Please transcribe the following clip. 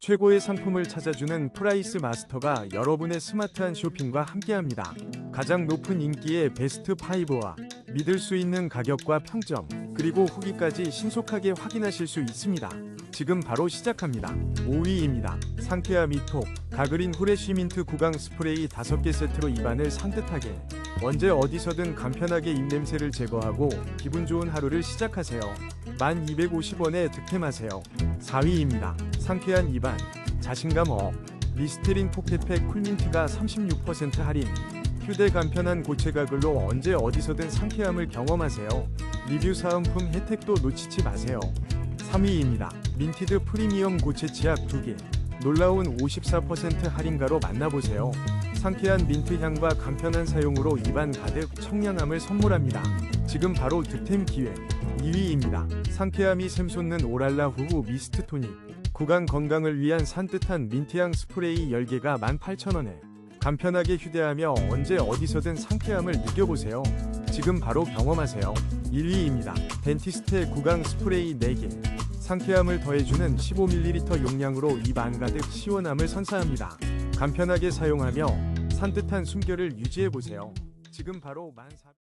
최고의 상품을 찾아주는 프라이스 마스터가 여러분의 스마트한 쇼핑과 함께합니다. 가장 높은 인기의 베스트 5와 믿을 수 있는 가격과 평점, 그리고 후기까지 신속하게 확인하실 수 있습니다. 지금 바로 시작합니다. 5위입니다. 상쾌한 미톡, 가그린 후레쉬 민트 구강 스프레이 5개 세트로 입안을 산뜻하게 언제 어디서든 간편하게 입냄새를 제거하고 기분 좋은 하루를 시작하세요. 1250원에 득템하세요. 4위입니다. 상쾌한 입안, 자신감 업, 리스테린 포켓팩 쿨민트가 36% 할인. 휴대 간편한 고체 가글로 언제 어디서든 상쾌함을 경험하세요. 리뷰 사은품 혜택도 놓치지 마세요. 3위입니다. 민티드 프리미엄 고체 치약 2개. 놀라운 54% 할인가로 만나보세요. 상쾌한 민트 향과 간편한 사용으로 입안 가득 청량함을 선물합니다. 지금 바로 득템 기회. 2위입니다. 상쾌함이 샘솟는 오랄라 후후 미스트 토닉. 구강 건강을 위한 산뜻한 민트향 스프레이 10개가 18,000원에 간편하게 휴대하며 언제 어디서든 상쾌함을 느껴보세요. 지금 바로 경험하세요. 1위입니다. 덴티스트의 구강 스프레이 4개. 상쾌함을 더해주는 15ml 용량으로 입 안 가득 시원함을 선사합니다. 간편하게 사용하며 산뜻한 숨결을 유지해보세요. 지금 바로 14...